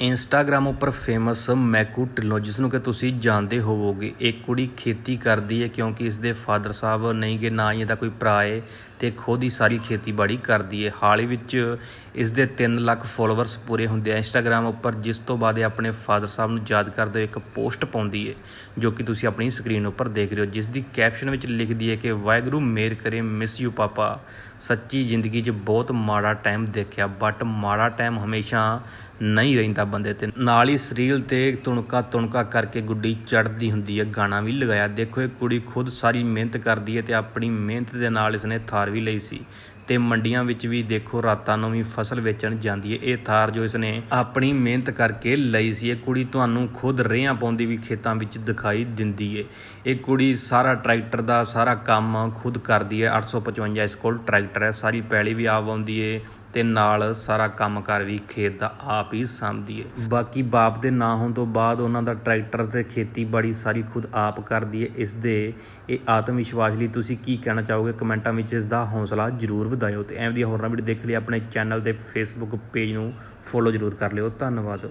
Instagram ਉੱਪਰ famous ਮੈਕੂ Dhillon ਜਿਸ ਨੂੰ ਕਿ ਤੁਸੀਂ ਜਾਣਦੇ ਹੋਵੋਗੇ ਇਹ ਕੁੜੀ ਖੇਤੀ ਕਰਦੀ ਹੈ ਕਿਉਂਕਿ ਇਸ ਦੇ ਫਾਦਰ ਸਾਹਿਬ ਨਹੀਂ ਗੇ ਨਾ ਹੀ ਇਹਦਾ ਕੋਈ ਭਰਾ ਹੈ ਤੇ ਖੁਦ ਹੀ ਸਾਰੀ ਖੇਤੀਬਾੜੀ ਕਰਦੀ ਹੈ। ਹਾਲ ਹੀ ਵਿੱਚ ਇਸ ਦੇ 3 ਲੱਖ ਫੋਲੋਵਰਸ ਪੂਰੇ ਹੁੰਦੇ ਆ ਇੰਸਟਾਗ੍ਰਾਮ ਉੱਪਰ, ਜਿਸ ਤੋਂ ਬਾਅਦ ਇਹ ਆਪਣੇ ਫਾਦਰ ਸਾਹਿਬ ਨੂੰ ਯਾਦ ਕਰਦੇ ਹੋਏ ਇੱਕ ਪੋਸਟ ਪਾਉਂਦੀ ਹੈ, ਜੋ ਕਿ ਤੁਸੀਂ ਆਪਣੀ ਸਕਰੀਨ ਉੱਪਰ ਦੇਖ ਰਹੇ ਹੋ, ਜਿਸ ਦੀ ਕੈਪਸ਼ਨ ਵਿੱਚ ਲਿਖਦੀ ਹੈ ਕਿ, ਵਾਹਿਗੁਰੂ, ਮੇਰ ਕਰੇ ਮਿਸ ਯੂ ਪਾਪਾ। ਸੱਚੀ ਜ਼ਿੰਦਗੀ 'ਚ ਬਹੁਤ ਮਾੜਾ ਟਾਈਮ ਦੇਖਿਆ ਬਟ ਮਾੜਾ ਟਾਈਮ ਹਮੇਸ਼ਾ ਨਹੀਂ ਰਹਿੰਦਾ ਬੰਦੇ ਤੇ। ਨਾਲ ਹੀ ਸਰੀਲ ਤੇ ਤੁਣਕਾ ਤੁਣਕਾ ਕਰਕੇ ਗੁੱਡੀ ਚੜਦੀ ਹੁੰਦੀ ਹੈ। ਗਾਣਾ ਵੀ ਲਗਾਇਆ। ਦੇਖੋ, ਇਹ ਕੁੜੀ ਖੁਦ ਸਾਰੀ ਮਿਹਨਤ ਕਰਦੀ ਹੈ ਤੇ ਆਪਣੀ ਮਿਹਨਤ ਦੇ ਨਾਲ ਇਸਨੇ ਥਾਰ ਵੀ ਲਈ ਸੀ। ਤੇ ਮੰਡੀਆਂ ਵਿੱਚ ਵੀ ਦੇਖੋ, ਰਾਤਾਂ ਨੂੰ ਵੀ ਫਸਲ ਵੇਚਣ ਜਾਂਦੀ ਹੈ। ਇਹ ਥਾਰ ਜੋ ਇਸਨੇ ਆਪਣੀ ਮਿਹਨਤ ਕਰਕੇ ਲਈ ਸੀ, ਇਹ ਕੁੜੀ ਤੁਹਾਨੂੰ ਖੁਦ ਰੇਹਾਂ ਪਾਉਂਦੀ ਵੀ ਖੇਤਾਂ ਵਿੱਚ ਦਿਖਾਈ ਦਿੰਦੀ ਹੈ। ਇਹ ਕੁੜੀ ਸਾਰਾ ਟਰੈਕਟਰ ਦਾ ਸਾਰਾ ਕੰਮ ਖੁਦ ਕਰਦੀ ਹੈ। 855 ਇਸ ਕੋਲ ਟਰੈਕਟਰ ਹੈ। ਸਾਰੀ ਪੈਲੀ ਵੀ ਆਪ ਆਉਂਦੀ ਹੈ। ਤੇ ਨਾਲ ਸਾਰਾ ਕੰਮਕਾਰ ਵੀ ਖੇਤ ਦਾ ਆਪ ਹੀ ਸਾਂਭਦੀ ਹੈ। ਬਾਕੀ ਬਾਪ ਦੇ ਨਾ ਹੋਣ ਤੋਂ ਬਾਅਦ ਉਹਨਾਂ ਦਾ ਟਰੈਕਟਰ ਤੇ ਖੇਤੀਬਾੜੀ ਸਾਰੀ ਖੁਦ ਆਪ ਕਰਦੀ ਹੈ। ਇਸ ਦੇ ਇਹ ਆਤਮ ਵਿਸ਼ਵਾਸ ਲਈ ਤੁਸੀਂ ਕੀ ਕਹਿਣਾ ਚਾਹੋਗੇ? ਕਮੈਂਟਾਂ ਵਿੱਚ ਇਸ ਦਾ ਹੌਸਲਾ ਜ਼ਰੂਰ ਵਧਾਇਓ ਤੇ ਐਵੇਂ ਦੀਆਂ ਹੋਰਨਾਂ ਵੀਡੀਓ ਦੇਖ ਲਈ ਆਪਣੇ ਚੈਨਲ ਤੇ ਫੇਸਬੁੱਕ ਪੇਜ ਨੂੰ ਫੋਲੋ ਜ਼ਰੂਰ ਕਰ ਲਿਓ। ਧੰਨਵਾਦ।